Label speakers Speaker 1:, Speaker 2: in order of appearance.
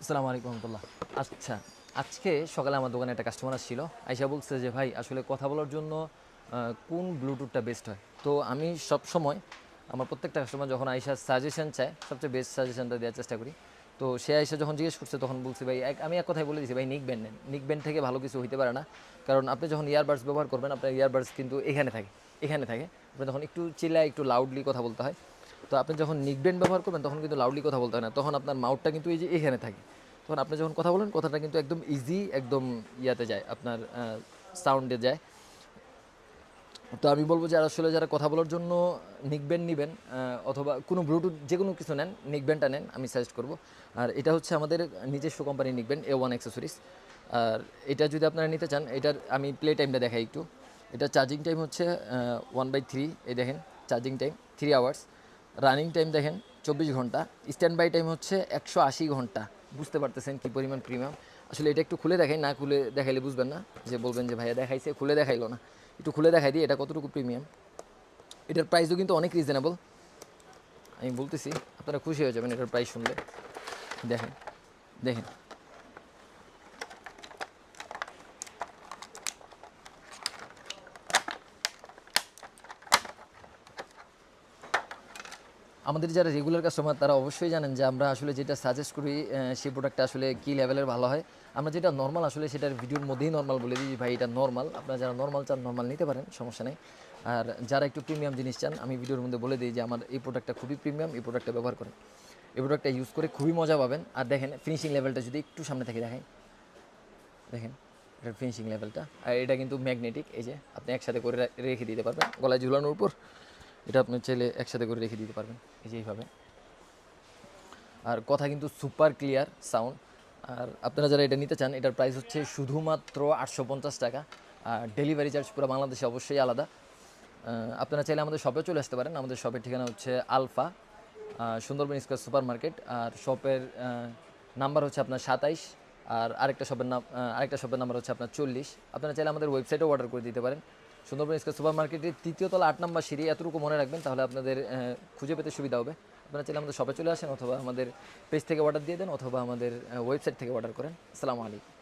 Speaker 1: আসসালামু আলাইকুম রহমতুল্লাহ। আচ্ছা আজকে সকালে আমার দোকানে একটা কাস্টমার আসছিল, আইসা বলছে যে, ভাই, আসলে কথা বলার জন্য কোন ব্লুটুথটা বেস্ট হয়? তো আমি সব সময় আমার প্রত্যেকটা কাস্টমার যখন আইসা সাজেশন চায়, সবচেয়ে বেস্ট সাজেশনটা দেওয়ার চেষ্টা করি। তো সে আইসা যখন জিজ্ঞেস করছে, তখন বলছি, ভাই, এক- আমি এক কথাই বলে দিছি, ভাই নিক ব্যান্ড নেন। নিক ব্যান্ড থেকে ভালো কিছু হইতে পারে না। কারণ আপনি যখন ইয়ারবাডস ব্যবহার করবেন, আপনার ইয়ারবাডস কিন্তু এখানে থাকে এখানে থাকে। আপনি তখন একটু চিল্লায়, একটু লাউডলি কথা বলতে হয়। তো আপনি যখন নিক ব্যান্ড ব্যবহার করবেন, তখন কিন্তু লাউডলি কথা বলতে হয় না। তখন আপনার মাউথটা কিন্তু এই যে এখানে থাকে। তখন আপনি যখন কথা বলেন, কথাটা কিন্তু একদম ইজি একদম ইয়াতে যায়, আপনার সাউন্ডে যায়। তো আমি বলব যে, আসলে যারা কথা বলার জন্য নিকব্যান্ড নেবেন অথবা কোনো ব্লুটুথ যে কোনো কিছু নেন নিকব্যান্ডটা নেন, আমি সাজেস্ট করব। আর এটা হচ্ছে আমাদের নিজস্ব company neckband A one accessories আর এটা যদি আপনারা নিতে চান, এটার আমি প্লে টাইমটা দেখাই একটু। এটা চার্জিং টাইম হচ্ছে ওয়ান বাই থ্রি এই দেখেন charging time three hours running time দেখেন, চব্বিশ ঘণ্টা। স্ট্যান্ড বাই টাইম হচ্ছে একশো আশি ঘণ্টা। বুঝতে পারতেছেন কী পরিমাণ প্রিমিয়াম আসলে এটা একটু খুলে দেখাই, না খুলে দেখাইলে বুঝবেন না। যে বলবেন যে ভাইয়া দেখাইছে, খুলে দেখাইলো না। একটু খুলে দেখাই দিই, এটা কতটুকু প্রিমিয়াম এটার প্রাইসও কিন্তু অনেক রিজনেবল আমি বলতেছি, আপনারা খুশি হয়ে যাবেন এটার প্রাইস শুনলে। দেখেন দেখেন। আমাদের যারা রেগুলার কাস্টমার তারা অবশ্যই জানেন যে আমরা আসলে যেটা সাজেস্ট করি সেই প্রোডাক্টটা আসলে কী লেভেলের ভালো হয়। আমরা যেটা নর্মাল আসলে সেটার ভিডিওর মধ্যেই নর্মাল বলে দিই ভাই, এটা নর্মাল আপনারা যারা নর্মাল চান নর্মাল নিতে পারেন, সমস্যা নেই। আর যারা একটু প্রিমিয়াম জিনিস চান, আমি ভিডিওর মধ্যে বলে দিই যে, আমার এই প্রোডাক্টটা খুবই প্রিমিয়াম এই প্রোডাক্টটা ব্যবহার করেন। এই প্রোডাক্টটা ইউজ করে খুবই মজা পাবেন। আর দেখেন ফিনিশিং লেভেলটা যদি একটু সামনে থেকে দেখাই দেখেন, এটার ফিনিশিং লেভেলটা আর এটা কিন্তু ম্যাগনেটিক এই যে, আপনি একসাথে করে রেখে দিতে পারবেন, গলায় ঝুলানোর উপর। এটা আপনি চাইলে একসাথে করে রেখে দিতে পারবেন, এই যে এইভাবে। আর কথা কিন্তু সুপার ক্লিয়ার সাউন্ড আর আপনারা যারা এটা নিতে চান, এটার প্রাইস হচ্ছে শুধুমাত্র আটশো পঞ্চাশ টাকা। আর ডেলিভারি চার্জ পুরো বাংলাদেশে অবশ্যই আলাদা। আপনারা চাইলে আমাদের শপে চলে আসতে পারেন। আমাদের শপের ঠিকানা হচ্ছে alpha Sundarban square super market আর শপের নাম্বার হচ্ছে আপনার সাতাইশ। আর আরেকটা শপের নাম আরেকটা শপের নাম্বার হচ্ছে আপনার চল্লিশ। আপনারা চাইলে আমাদের ওয়েবসাইটেও অর্ডার করে দিতে পারেন। সুন্দরবন স্কোয়ার সুপার মার্কেটের তৃতীয় তলা আট নম্বর সিঁড়ি, এতটুকু মনে রাখবেন, তাহলে আপনাদের খুঁজে পেতে সুবিধা হবে। আপনারা চাইলে আমাদের শপে চলে আসেন অথবা আমাদের পেজ থেকে অর্ডার দিয়ে দেন অথবা আমাদের ওয়েবসাইট থেকে অর্ডার করেন। আসসালামু আলাইকুম।